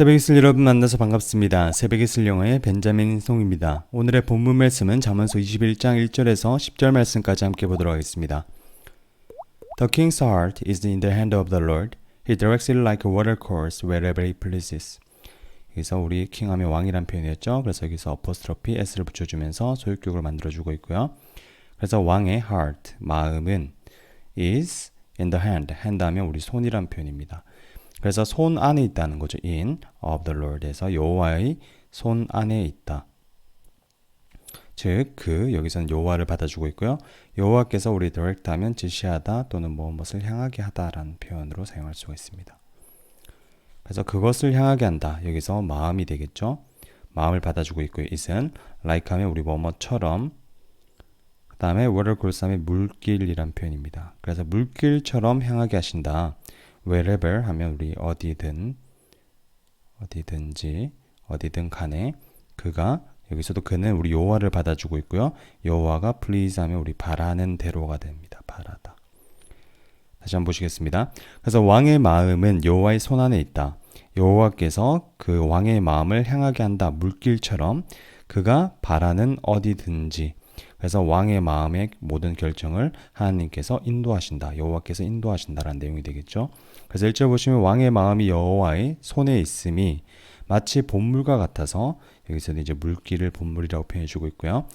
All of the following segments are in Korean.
새벽 이슬 여러분 만나서 반갑습니다. 새벽 이슬 영어의 벤자민 송입니다. 오늘의 본문 말씀은 잠언서 21장 1절에서 10절 말씀까지 함께 보도록 하겠습니다. The king's heart is in the hand of the Lord. He directs it like a water course wherever he pleases. 여기서 우리 킹하면 왕이란 표현이었죠. 그래서 여기서 어퍼스트로피 s를 붙여주면서 소유격을 만들어주고 있고요. 그래서 왕의 heart, 마음은 is in the hand. hand 하면 우리 손이란 표현입니다. 그래서 손 안에 있다는 거죠. in of the Lord에서 여호와의 손 안에 있다. 즉, 그 여기서는 여호와를 받아주고 있고요. 여호와께서 우리 direct하면 지시하다 또는 무엇을 향하게 하다라는 표현으로 사용할 수가 있습니다. 그래서 그것을 향하게 한다. 여기서 마음이 되겠죠. 마음을 받아주고 있고요. it은 like 하면 우리 뭐뭐처럼 그 다음에 water course 하면 물길이란 표현입니다. 그래서 물길처럼 향하게 하신다. Wherever 하면 우리 어디든 어디든지 어디든 간에 그가 여기서도 그는 우리 여호와를 받아주고 있고요. 여호와가 please 하면 우리 바라는 대로가 됩니다. 바라다. 다시 한번 보시겠습니다. 그래서 왕의 마음은 여호와의 손 안에 있다. 여호와께서 그 왕의 마음을 향하게 한다. 물길처럼 그가 바라는 어디든지 그래서 왕의 마음의 모든 결정을 하나님께서 인도하신다. 여호와께서 인도하신다라는 내용이 되겠죠. 그래서 1절 보시면 왕의 마음이 여호와의 손에 있음이 마치 본물과 같아서 여기서는 이제 물길을 본물이라고 표현해 주고 있고요.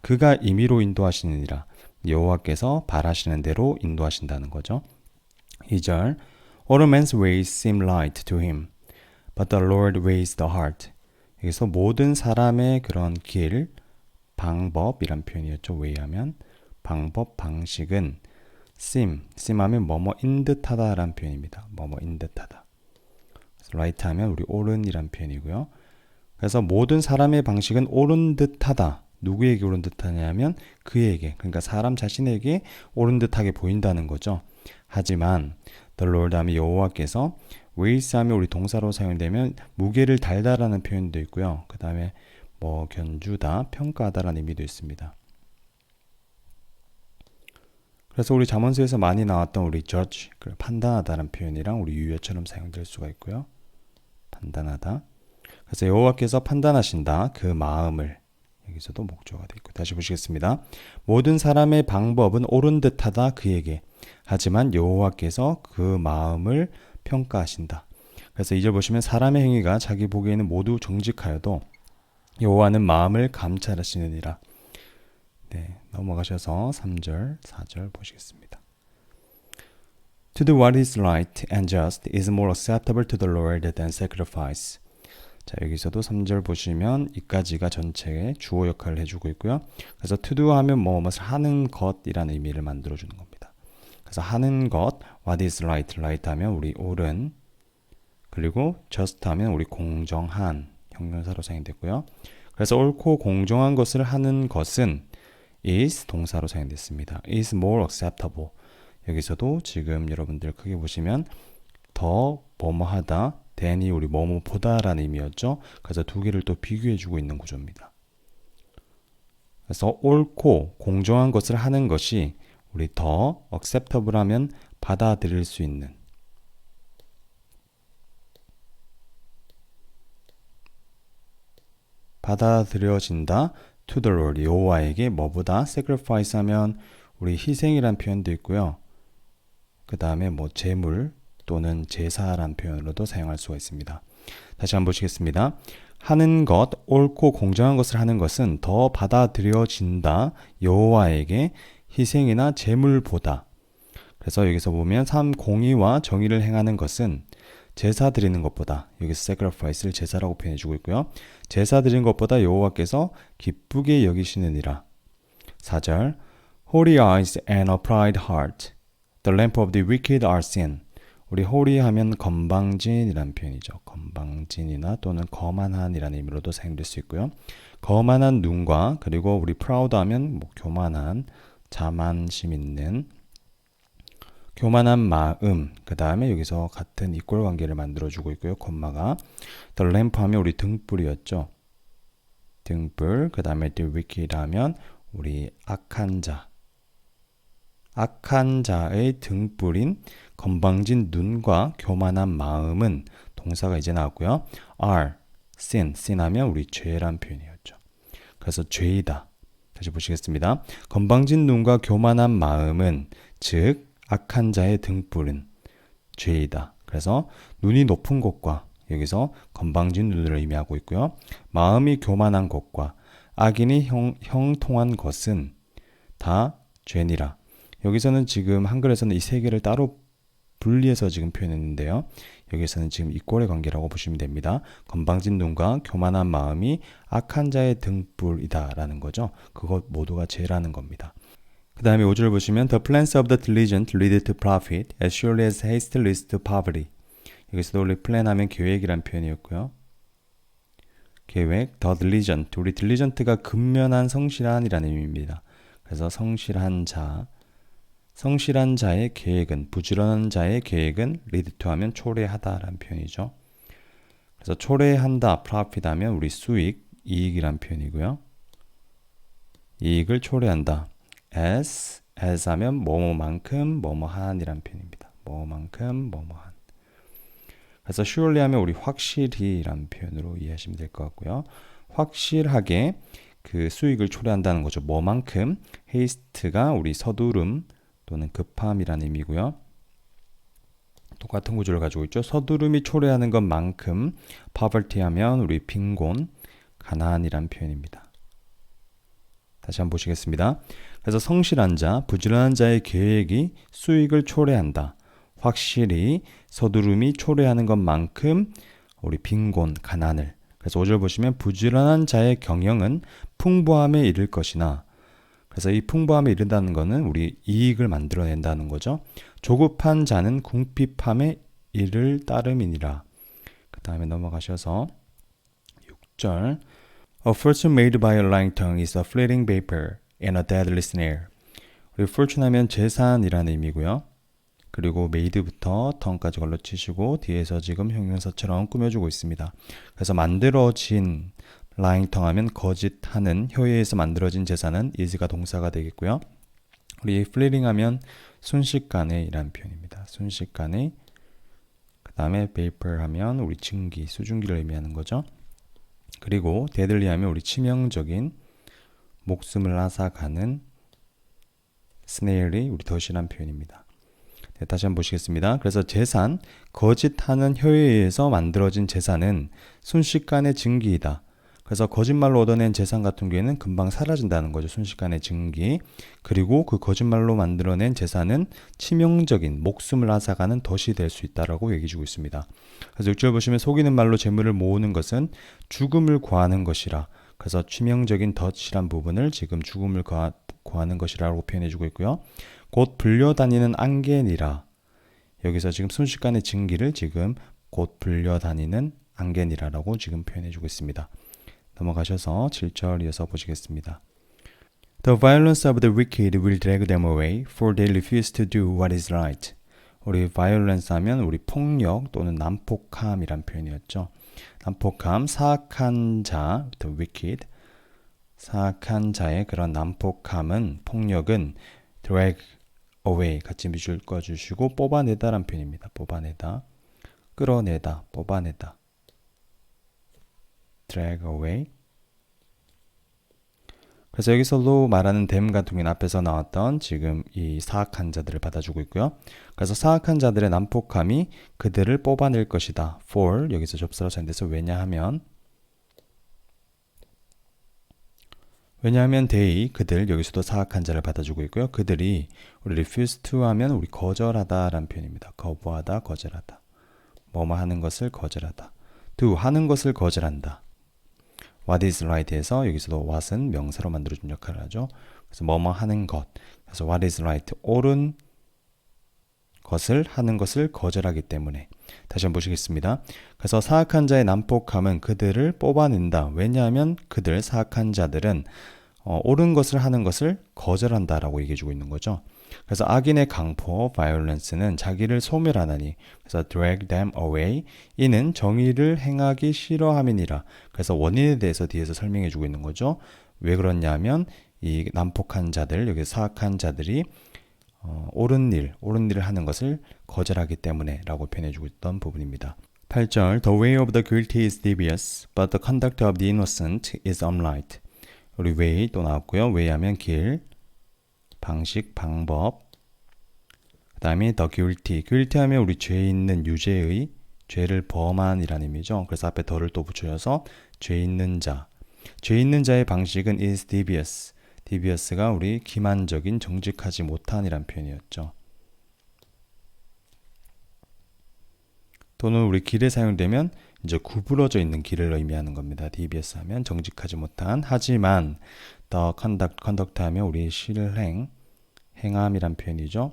그가 임의로 인도하시느니라. 여호와께서 바라시는 대로 인도하신다는 거죠. 2절 All man's ways seem light to him, but the Lord weighs the heart. 여기서 모든 사람의 그런 길, 방법이란 표현이었죠. 왜냐하면 방법, 방식은 seem, seem 하면 뭐뭐인 듯하다 라는 표현입니다. 뭐뭐인 듯하다. right 하면 우리 옳은이란 표현이고요. 그래서 모든 사람의 방식은 옳은 듯하다. 누구에게 옳은 듯하냐면 그에게, 그러니까 사람 자신에게 옳은 듯하게 보인다는 거죠. 하지만 the Lord 하면 여호와께서 weighs 하면 우리 동사로 사용되면 무게를 달다라는 표현도 있고요. 그 다음에 뭐 견주다, 평가하다라는 의미도 있습니다. 그래서 우리 잠언서에서 많이 나왔던 우리 judge, 그 판단하다라는 표현이랑 우리 유효처럼 사용될 수가 있고요. 판단하다. 그래서 여호와께서 판단하신다. 그 마음을 여기서도 목조가 되어 있고 다시 보시겠습니다. 모든 사람의 방법은 옳은 듯하다 그에게 하지만 여호와께서 그 마음을 평가하신다. 그래서 이절 보시면 사람의 행위가 자기 보기에는 모두 정직하여도 여호와는 마음을 감찰하시느니라. 네, 넘어가셔서 3절, 4절 보시겠습니다. To do what is right and just is more acceptable to the Lord than sacrifice. 자, 여기서도 3절 보시면 이까지가 전체의 주어 역할을 해주고 있고요. 그래서 to do 하면 뭐 무엇을 하는 것이라는 의미를 만들어 주는 겁니다. 그래서 하는 것, what is right, right 하면 우리 옳은, 그리고 just 하면 우리 공정한 형용사로 사용됐고요. 그래서 옳고 공정한 것을 하는 것은 is 동사로 사용됐습니다. is more acceptable. 여기서도 지금 여러분들 크게 보시면 더 뭐뭐하다 than이 우리 뭐뭐보다라는 의미였죠. 그래서 두 개를 또 비교해 주고 있는 구조입니다. 그래서 옳고 공정한 것을 하는 것이 우리 더 acceptable 하면 받아들일 수 있는 받아들여진다 to the Lord 여호와에게 뭐보다 sacrifice 하면 우리 희생이란 표현도 있고요. 그 다음에 뭐 제물 또는 제사란 표현으로도 사용할 수가 있습니다. 다시 한번 보시겠습니다. 하는 것, 옳고 공정한 것을 하는 것은 더 받아들여진다 여호와에게 희생이나 제물보다. 그래서 여기서 보면 삼 공의와 정의를 행하는 것은 제사 드리는 것보다 여기서 sacrifice를 제사라고 표현해 주고 있고요. 제사 드리는 것보다 여호와께서 기쁘게 여기시느니라. 4절 Holy eyes and a pride heart. The lamp of the wicked are sin. 우리 holy 하면 건방진이라는 표현이죠. 건방진이나 또는 거만한이라는 의미로도 사용될 수 있고요. 거만한 눈과 그리고 우리 proud 하면 뭐 교만한 자만심 있는 교만한 마음 그 다음에 여기서 같은 이꼴 관계를 만들어주고 있고요. 콤마가 the lamp 하면 우리 등불이었죠. 등불 그 다음에 the wicked 하면 우리 악한 자 악한 자의 등불인 건방진 눈과 교만한 마음은 동사가 이제 나왔고요. are, sin, sin 하면 우리 죄란 표현이었죠. 그래서 죄이다. 다시 보시겠습니다. 건방진 눈과 교만한 마음은 즉 악한 자의 등불은 죄이다. 그래서 눈이 높은 곳과 여기서 건방진 눈을 의미하고 있고요. 마음이 교만한 것과 악인이 형, 형통한 것은 다 죄니라. 여기서는 지금 한글에서는 이 세 개를 따로 분리해서 지금 표현했는데요. 여기서는 지금 이꼴의 관계라고 보시면 됩니다. 건방진 눈과 교만한 마음이 악한 자의 등불이다라는 거죠. 그것 모두가 죄라는 겁니다. 그 다음에 5절 보시면 The plans of the diligent lead to profit as surely as haste leads to poverty. 여기서도 원래 플랜 하면 계획이란 표현이었고요. 계획, the diligent. 우리 diligent가 근면한 성실한이라는 의미입니다. 그래서 성실한 자, 성실한 자의 계획은 부지런한 자의 계획은 lead to 하면 초래하다라는 표현이죠. 그래서 초래한다, profit 하면 우리 수익, 이익이란 표현이고요. 이익을 초래한다. As, as 하면 뭐뭐만큼 뭐뭐한이란 표현입니다. 뭐만큼 뭐뭐한. 그래서 surely 하면 우리 확실히란 표현으로 이해하시면 될 것 같고요. 확실하게 그 수익을 초래한다는 거죠. 뭐만큼 haste가 우리 서두름 또는 급함이라는 의미고요. 똑같은 구조를 가지고 있죠. 서두름이 초래하는 것만큼 poverty 하면 우리 빈곤, 가난이란 표현입니다. 다시 한번 보시겠습니다. 그래서 성실한 자, 부지런한 자의 계획이 수익을 초래한다. 확실히 서두름이 초래하는 것만큼 우리 빈곤, 가난을. 그래서 5절 보시면 부지런한 자의 경영은 풍부함에 이를 것이나 그래서 이 풍부함에 이른다는 것은 우리 이익을 만들어낸다는 거죠. 조급한 자는 궁핍함에 이를 따름이니라. 그 다음에 넘어가셔서 6절 A fortune made by a tongue is a fleeting vapor and a deadly snare. 우리 fortune 하면 재산이라는 의미고요. 그리고 made부터 tongue까지 걸러치시고 뒤에서 지금 형용사처럼 꾸며주고 있습니다. 그래서 만들어진 lying tongue 하면 거짓하는 의해서 만들어진 재산은 is가 동사가 되겠고요. 우리 fleeting 하면 순식간에 이란 표현입니다. 순식간에 그 다음에 vapor 하면 우리 증기, 수증기를 의미하는 거죠. 그리고 deadly 하면 우리 치명적인 목숨을 앗아가는 snare이 우리 덫이란 표현입니다. 네, 다시 한번 보시겠습니다. 그래서 재산, 거짓하는 혀에 의해서 만들어진 재산은 순식간의 증기이다. 그래서 거짓말로 얻어낸 재산 같은 경우에는 금방 사라진다는 거죠. 순식간의 증기. 그리고 그 거짓말로 만들어낸 재산은 치명적인 목숨을 앗아가는 덫이 될 수 있다라고 얘기해 주고 있습니다. 그래서 6절 보시면 속이는 말로 재물을 모으는 것은 죽음을 구하는 것이라. 그래서 치명적인 덫이란 부분을 지금 죽음을 구하, 구하는 것이라고 표현해 주고 있고요. 곧 불려다니는 안개니라. 여기서 지금 순식간의 증기를 지금 곧 불려다니는 안개니라라고 지금 표현해 주고 있습니다. 넘어가셔서 7절 이어서 보시겠습니다. The violence of the wicked will drag them away, for they refuse to do what is right. 우리 violence 하면 우리 폭력 또는 난폭함이란 표현이었죠. 난폭함, 사악한 자, the wicked. 사악한 자의 그런 난폭함은, 폭력은 drag away 같이 미줄 꺼주시고 뽑아내다란 표현입니다. 뽑아내다, 끌어내다, 뽑아내다. drag away. 그래서 여기서도 말하는 댐 같은 경우는 앞에서 나왔던 지금 이 사악한 자들을 받아주고 있고요. 그래서 사악한 자들의 난폭함이 그들을 뽑아낼 것이다. for 여기서 접사로 사용돼서 왜냐하면 왜냐하면 they 그들 여기서도 사악한 자를 받아주고 있고요. 그들이 우리 refuse to 하면 우리 거절하다라는 표현입니다. 거부하다, 거절하다. 뭐뭐 하는 것을 거절하다. do 하는 것을 거절한다. What is right에서 여기서도 what은 명사로 만들어준 역할을 하죠. 그래서 뭐뭐 하는 것. 그래서 what is right 옳은 것을 하는 것을 거절하기 때문에 다시 한번 보시겠습니다. 그래서 사악한 자의 난폭함은 그들을 뽑아낸다. 왜냐하면 그들 사악한 자들은 어, 옳은 것을 하는 것을 거절한다라고 얘기해 주고 있는 거죠. 그래서 악인의 강포 violence는 자기를 소멸하나니 그래서 drag them away 이는 정의를 행하기 싫어함이니라. 그래서 원인에 대해서 뒤에서 설명해 주고 있는 거죠. 왜 그렇냐면 이 난폭한 자들 여기 사악한 자들이 어, 옳은 일, 옳은 일을 하는 것을 거절하기 때문에라고 표현해주고 있던 부분입니다. 8절 The way of the guilty is devious, but the conduct of the innocent is upright. 우리 way 또 나왔고요. way 하면 길, 방식, 방법. 그 다음에 the guilty. guilty 하면 우리 죄 있는 유죄의 죄를 범한이라는 의미죠. 그래서 앞에 더를 또 붙여서 죄 있는 자. 죄 있는 자의 방식은 is devious. devious가 우리 기만적인 정직하지 못한이란 표현이었죠. 또는 우리 길에 사용되면 이제 구부러져 있는 길을 의미하는 겁니다. devious 하면 정직하지 못한 하지만 the conduct conduct 하면 우리 실행 행함이란 표현이죠.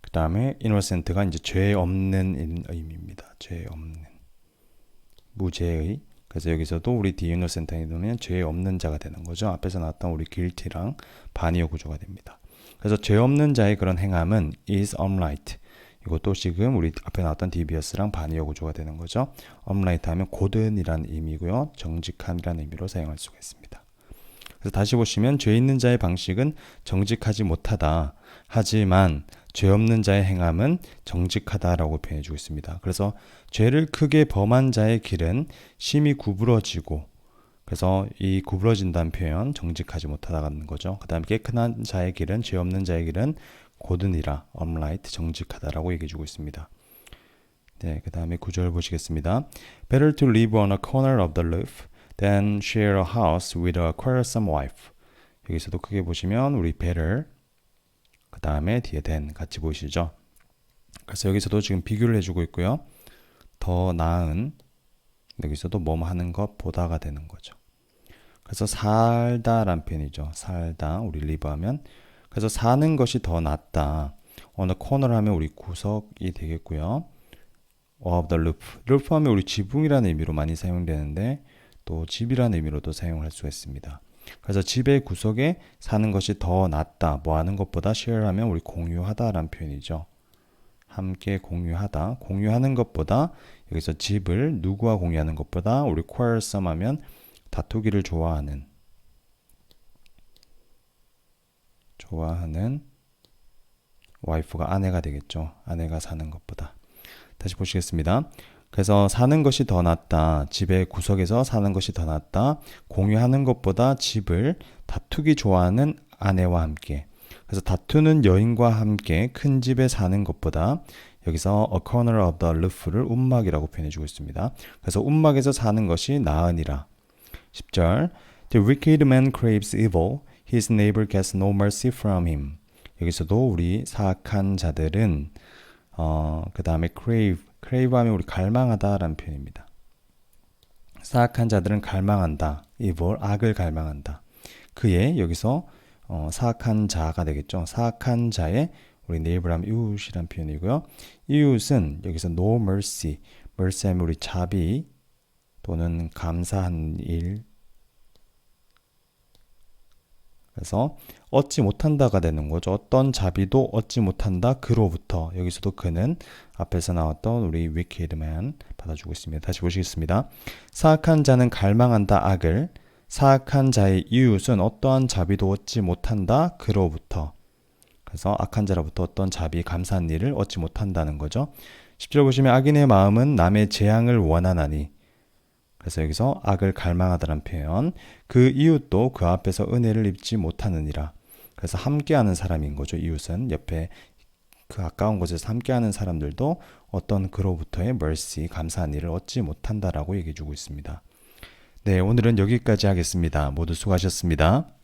그 다음에 innocent가 이제 죄 없는 의미입니다. 죄 없는 무죄의 그래서 여기서도 우리 the innocent에 넣으면 죄 없는 자가 되는 거죠. 앞에서 나왔던 우리 guilty랑 반이어 구조가 됩니다. 그래서 죄 없는 자의 그런 행함은 is upright. 이것도 지금 우리 앞에 나왔던 devious랑 반이어 구조가 되는 거죠. upright 하면 고든이라는 의미고요. 정직함이라는 의미로 사용할 수가 있습니다. 그래서 다시 보시면 죄 있는 자의 방식은 정직하지 못하다. 하지만 죄 없는 자의 행함은 정직하다라고 표현해 주고 있습니다. 그래서 죄를 크게 범한 자의 길은 심히 구부러지고 그래서 이 구부러진다는 표현 정직하지 못하다는 거죠. 그 다음에 깨끗한 자의 길은 죄 없는 자의 길은 고든이라 upright 정직하다라고 얘기해 주고 있습니다. 네, 그 다음에 구절 보시겠습니다. Better to live on a corner of the roof than share a house with a quarrelsome wife. 여기서도 크게 보시면 우리 better 그 다음에 뒤에 than 같이 보이시죠? 그래서 여기서도 지금 비교를 해주고 있고요. 더 나은 여기서도 뭐뭐 하는 것보다가 되는 거죠. 그래서 살다란 표현이죠. 살다 우리 리브하면 그래서 사는 것이 더 낫다. 어느 코너를 하면 우리 구석이 되겠고요. of the roof. roof 하면 우리 지붕이라는 의미로 많이 사용되는데 또 집이라는 의미로도 사용을 할 수가 있습니다. 그래서 집의 구석에 사는 것이 더 낫다. 뭐 하는 것보다 share 하면 우리 공유하다라는 표현이죠. 함께 공유하다. 공유하는 것보다 여기서 집을 누구와 공유하는 것보다 우리 quarrelsome 하면 다투기를 좋아하는 좋아하는 와이프가 아내가 되겠죠. 아내가 사는 것보다. 다시 보시겠습니다. 그래서 사는 것이 더 낫다. 집의 구석에서 사는 것이 더 낫다. 공유하는 것보다 집을 다투기 좋아하는 아내와 함께. 그래서 다투는 여인과 함께 큰 집에 사는 것보다 여기서 a corner of the roof를 움막이라고 표현해 주고 있습니다. 그래서 움막에서 사는 것이 나으니라. 10절 The wicked man craves evil. His neighbor gets no mercy from him. 여기서도 우리 사악한 자들은 어, 그 다음에 crave, crave 하면 우리 갈망하다라는 표현입니다. 사악한 자들은 갈망한다. evil, 악을 갈망한다. 그의 여기서 어, 사악한 자가 되겠죠. 사악한 자의 우리 네이버라면 이웃이란 표현이고요. 이웃은 여기서 no mercy, mercy 하면 우리 자비 또는 감사한 일 그래서 얻지 못한다가 되는 거죠. 어떤 자비도 얻지 못한다. 그로부터 여기서도 그는 앞에서 나왔던 우리 man 받아주고 있습니다. 다시 보시겠습니다. 사악한 자는 갈망한다 악을 사악한 자의 이웃은 어떠한 자비도 얻지 못한다. 그로부터 그래서 악한 자로부터 어떤 자비 감사한 일을 얻지 못한다는 거죠. 10절 보시면 악인의 마음은 남의 재앙을 원하나니 그래서 여기서 악을 갈망하다는 표현. 그 이웃도 그 앞에서 은혜를 입지 못하느니라. 그래서 함께하는 사람인 거죠. 이웃은 옆에 그 가까운 곳에서 함께하는 사람들도 어떤 그로부터의 mercy 감사한 일을 얻지 못한다라고 얘기해 주고 있습니다. 네, 오늘은 여기까지 하겠습니다. 모두 수고하셨습니다.